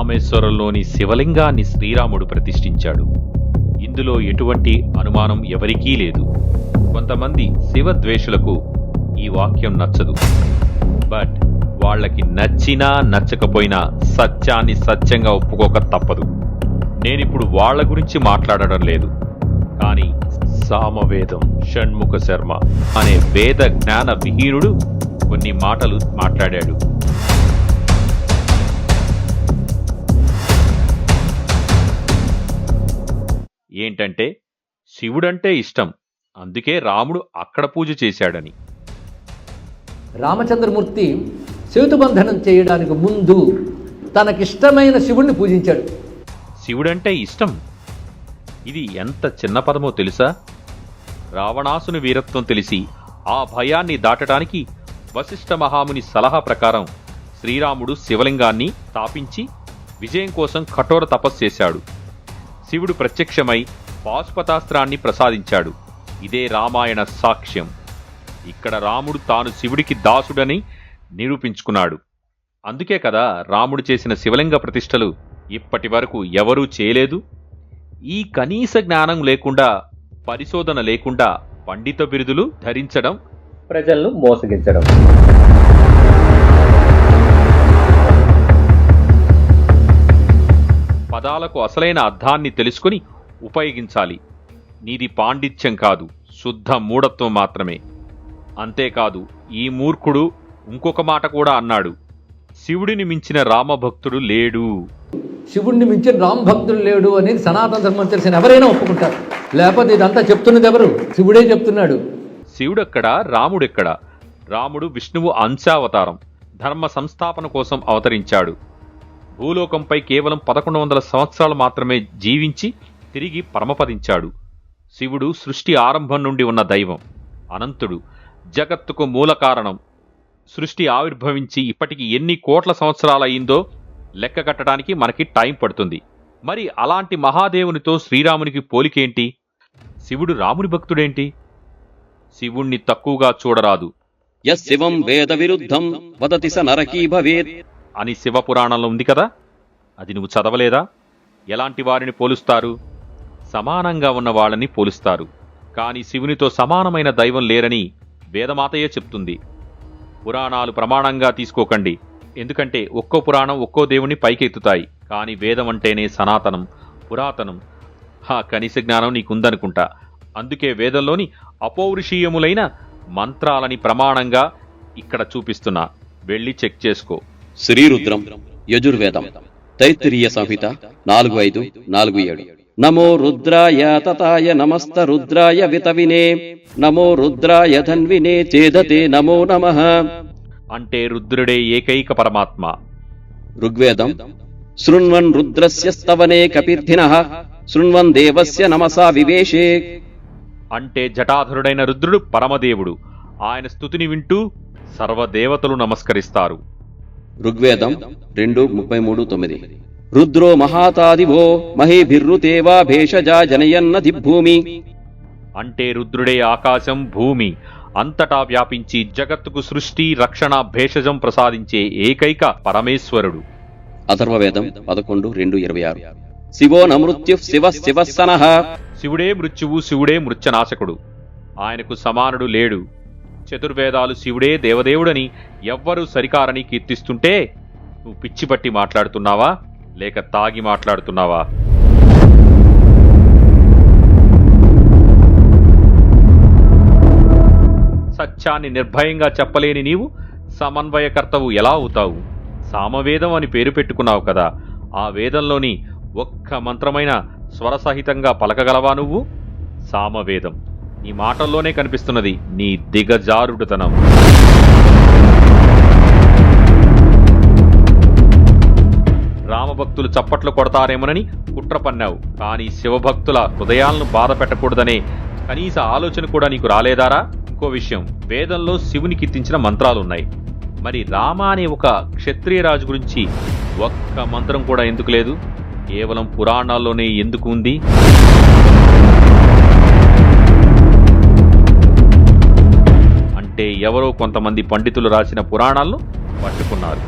రామేశ్వరంలోని శివలింగాన్ని శ్రీరాముడు ప్రతిష్ఠించాడు. ఇందులో ఎటువంటి అనుమానం ఎవరికీ లేదు. కొంతమంది శివద్వేషులకు ఈ వాక్యం నచ్చదు. బట్ వాళ్ళకి నచ్చినా నచ్చకపోయినా సత్యాన్ని సత్యంగా ఒప్పుకోక తప్పదు. నేనిప్పుడు వాళ్ళ గురించి మాట్లాడడం లేదు. కానీ సామవేదం షణ్ముఖ శర్మ అనే వేద జ్ఞాన విహీనుడు కొన్ని మాటలు మాట్లాడాడు. ఏంటంటే శివుడంటే ఇష్టం. అందుకే రాముడు అక్కడ పూజ చేశాడని. రామచంద్రమూర్తి సేతుబంధనం చేయడానికి ముందు తనకిష్టమైన శివుణ్ణి పూజించాడు. శివుడంటే ఇష్టం. ఇది ఎంత చిన్న పదమో తెలుసా? రావణాసుని వీరత్వం తెలిసి ఆ భయాన్ని దాటడానికి వశిష్ఠ మహాముని సలహా ప్రకారం శ్రీరాముడు శివలింగాన్ని స్థాపించి విజయం కోసం కఠోర తపస్సు చేశాడు. శివుడు ప్రత్యక్షమై పాశుపతాస్త్రాన్ని ప్రసాదించాడు. ఇదే రామాయణ సాక్ష్యం. ఇక్కడ రాముడు తాను శివుడికి దాసుడని నిరూపించుకున్నాడు. అందుకే కదా రాముడు చేసిన శివలింగ ప్రతిష్టలు ఇప్పటి వరకు ఎవరూ చేయలేదు. ఈ కనీస జ్ఞానం లేకుండా పరిశోధన లేకుండా పండిత బిరుదులు ధరించడం ప్రజలను మోసగించడం. పదాలకు అసలైన అర్థాన్ని తెలుసుకుని ఉపయోగించాలి. నీది పాండిత్యం కాదు శుద్ధ మూఢత్వం మాత్రమే. అంతేకాదు ఈ మూర్ఖుడు ఇంకొక మాట కూడా అన్నాడు. శివుడిని మించిన రామభక్తుడు లేడు. శివుణ్ణి మించిన రామ్ భక్తుడు లేడు అనేది సనాతన ధర్మం తెలిసిన ఎవరైనా ఒప్పుకుంటారు. లేకపోతే ఇదంతా చెప్తున్నది ఎవరు? శివుడే చెప్తున్నాడు. శివుడెక్కడ? రాముడెక్కడ? రాముడు విష్ణువు అంశావతారం ధర్మ సంస్థాపన కోసం అవతరించాడు. భూలోకంపై కేవలం పదకొండు వందల సంవత్సరాలు మాత్రమే జీవించి తిరిగి పరమపదించాడు. శివుడు సృష్టి ఆరంభం నుండి ఉన్న దైవం. అనంతుడు జగత్తుకు మూల కారణం. సృష్టి ఆవిర్భవించి ఇప్పటికి ఎన్ని కోట్ల సంవత్సరాలయ్యిందో లెక్క కట్టడానికి మనకి టైం పడుతుంది. మరి అలాంటి మహాదేవునితో శ్రీరామునికి పోలికేంటి శివుడు రాముని భక్తుడేంటి? శివుణ్ణి తక్కువగా చూడరాదు. యశివం వేద విరుద్ధం వదతి స నరకీ భవేత్. అని శివపురాణంలో ఉంది కదా? అది నువ్వు చదవలేదా? ఎలాంటి వారిని పోలుస్తారు? సమానంగా ఉన్న వాళ్ళని పోలుస్తారు. కానీ శివునితో సమానమైన దైవం లేరని వేదమాతయే చెప్తుంది. పురాణాలు ప్రమాణంగా తీసుకోకండి. ఎందుకంటే ఒక్కో పురాణం ఒక్కో దేవుని పైకెత్తుతాయి. కానీ వేదం అంటేనే సనాతనం పురాతనం. హా కనీస జ్ఞానం నీకుందనుకుంటా. అందుకే వేదంలోని అపౌరుషీయములైన మంత్రాలని ప్రమాణంగా ఇక్కడ చూపిస్తున్నా. వెళ్ళి చెక్ చేసుకో. శ్రీరుద్రం యజుర్వేదం. తైత్తిరీయ సంహిత నాలుగు ఐదు నాలుగు ఏడు. నమో రుద్రాయ తతాయ నమస్త రుద్రాయ వితవినే నమో రుద్రాయ ధన్వినే చేదతే నమో నమః. అంటే రుద్రుడే ఏకైక పరమాత్మ. ఋగ్వేదం శృణ్వన్ రుద్రస్య స్తవనే కపిర్ధినః శృణ్వన్ దేవస్య నమసా వివేశే. అంటే జటాధరుడైన రుద్రుడు పరమదేవుడు. ఆయన స్థుతిని వింటూ సర్వదేవతలు నమస్కరిస్తారు. ఋగ్వేదం రెండు ముప్పై మూడు తొమ్మిది. రుద్రో మహాతాదివో మహేభిర్రుతేవా భేషజా జనయన్నది భూమి. అంటే రుద్రుడే ఆకాశం భూమి. అంతటా వ్యాపించి జగత్తుకు సృష్టి రక్షణ భేషజం ప్రసాదించే ఏకైక పరమేశ్వరుడు. అథర్వవేదం పదకొండు రెండు ఇరవై ఆరు. శివో నమృత్యు శివ శివస్సనః శివుడే మృత్యువు శివుడే మృత్యనాశకుడు. ఆయనకు సమానుడు లేడు. చతుర్వేదాలు శివుడే దేవదేవుడని ఎవ్వరూ సరికారని కీర్తిస్తుంటే నువ్వు పిచ్చిపట్టి మాట్లాడుతున్నావా? లేక తాగి మాట్లాడుతున్నావా? సత్యాన్ని నిర్భయంగా చెప్పలేని నీవు సమన్వయకర్తవు ఎలా అవుతావు? సామవేదం అని పేరు పెట్టుకున్నావు కదా ఆ వేదంలోని ఒక్క మంత్రమైన స్వరసహితంగా పలకగలవా నువ్వు? సామవేదం. నీ మాటల్లోనే కనిపిస్తున్నది నీ దిగజారుడుతనం. రామభక్తులు చప్పట్లు కొడతారేమోనని కుట్ర పన్నావు. కానీ శివభక్తుల హృదయాలను బాధ పెట్టకూడదనే కనీస ఆలోచన కూడా నీకు రాలేదారా? ఇంకో విషయం వేదంలో శివుని కీర్తించిన మంత్రాలున్నాయి. మరి రామ అనే ఒక క్షత్రియ రాజు గురించి ఒక్క మంత్రం కూడా ఎందుకు లేదు? కేవలం పురాణాల్లోనే ఎందుకు ఉంది? అంటే ఎవరో కొంతమంది పండితులు రాసిన పురాణాలను పట్టుకున్నారు.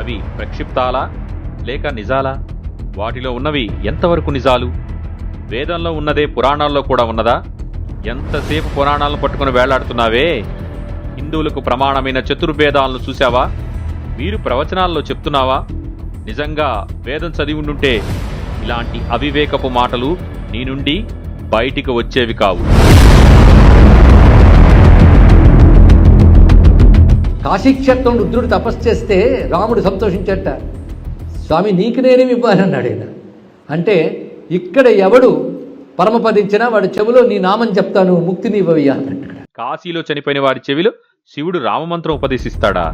అవి ప్రక్షిప్తాలా లేక నిజాలా? వాటిలో ఉన్నవి ఎంతవరకు నిజాలు? వేదంలో ఉన్నదే పురాణాల్లో కూడా ఉన్నదా? ఎంతసేపు పురాణాలను పట్టుకుని వేలాడుతున్నావే హిందువులకు ప్రమాణమైన చతుర్వేదాలను చూశావా? మీరు ప్రవచనాల్లో చెప్తున్నావా? నిజంగా వేదం చదివి ఉండుంటే ఇలాంటి అవివేకపు మాటలు నీ నుండి బయటికి వచ్చేవి కావు. కాశీక్షేత్రం రుద్రుడు తపస్సు చేస్తే రాముడు సంతోషించట. స్వామి నీకు నేనేమి ఇవ్వాలన్నాడు ఆయన అంటే ఇక్కడ ఎవడు పరమపదించినా వాడి చెవిలో నీ నామం చెప్తాను ముక్తిని ఇవ్వయ్యా అన్నట్టు కాశీలో చనిపోయిన వారి చెవిలో శివుడు రామమంత్రం ఉపదేశిస్తాడా?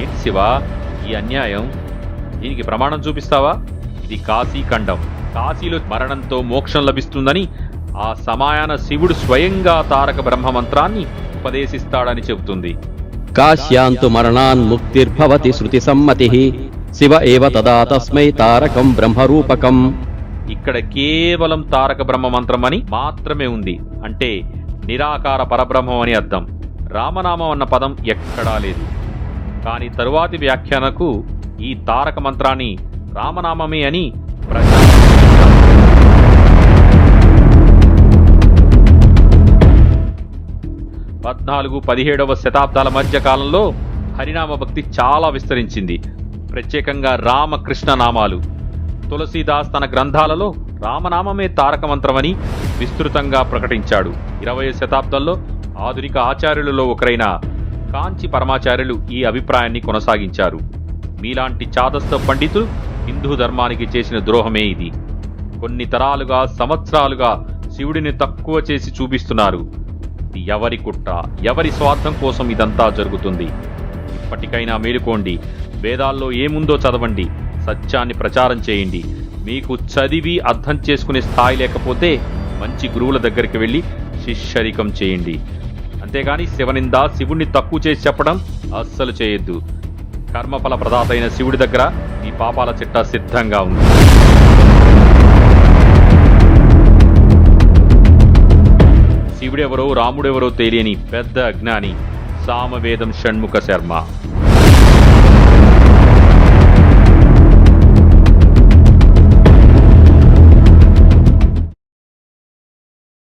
ఏంటి శివ ఈ అన్యాయం? దీనికి ప్రమాణం చూపిస్తావా? ఇది కాశీఖండం కాశీలో మరణంతో మోక్షం లభిస్తుందని ఆ సమాయాన శివుడు స్వయంగా తారక బ్రహ్మ మంత్రాన్ని ఉపదేశిస్తాడని చెబుతుంది. కాశ్యాంతు మరణాన్ ముక్తిర్భవతి శృతి సమ్మతి శివ ఏవ తదా తస్మై తారకం బ్రహ్మరూపకం ఇక్కడ కేవలం తారక బ్రహ్మ మంత్రం అని మాత్రమే ఉంది. అంటే నిరాకార పరబ్రహ్మం అని అర్థం. రామనామం అన్న పదం ఎక్కడా లేదు. కానీ తరువాతి వ్యాఖ్యానకు ఈ తారక మంత్రాన్ని రామనామమే అని ప్రజలు పద్నాలుగు పదిహేడవ శతాబ్దాల మధ్య కాలంలో హరినామ భక్తి చాలా విస్తరించింది. ప్రత్యేకంగా రామకృష్ణ నామాలు. తులసీదాస్ తన గ్రంథాలలో రామనామమే తారకమంత్రమని విస్తృతంగా ప్రకటించాడు. ఇరవై శతాబ్దంలో ఆధునిక ఆచార్యులలో ఒకరైన కాంచి పరమాచార్యులు ఈ అభిప్రాయాన్ని కొనసాగించారు. మీలాంటి చాదస్త పండితులు హిందూ ధర్మానికి చేసిన ద్రోహమే ఇది. కొన్ని తరాలుగా సంవత్సరాలుగా శివుడిని తక్కువ చేసి చూపిస్తున్నారు. ఎవరి కుట్ర? ఎవరి స్వార్థం కోసం ఇదంతా జరుగుతుంది? ఇప్పటికైనా మేలుకోండి. వేదాల్లో ఏముందో చదవండి. సత్యాన్ని ప్రచారం చేయండి. మీకు చదివి అర్థం చేసుకునే స్థాయి లేకపోతే మంచి గురువుల దగ్గరికి వెళ్ళి శిష్యరికం చేయండి. అంతేగాని శివనింద శివుణ్ణి తక్కువ చేసి చెప్పడం అస్సలు చేయొద్దు. కర్మఫల ప్రదాత అయిన శివుడి దగ్గర ఈ పాపాల చిట్టా సిద్ధంగా ఉంది. శివుడెవరో రాముడెవరో తెలియని పెద్ద అజ్ఞాని సామవేదం షణ్ముఖ శర్మ.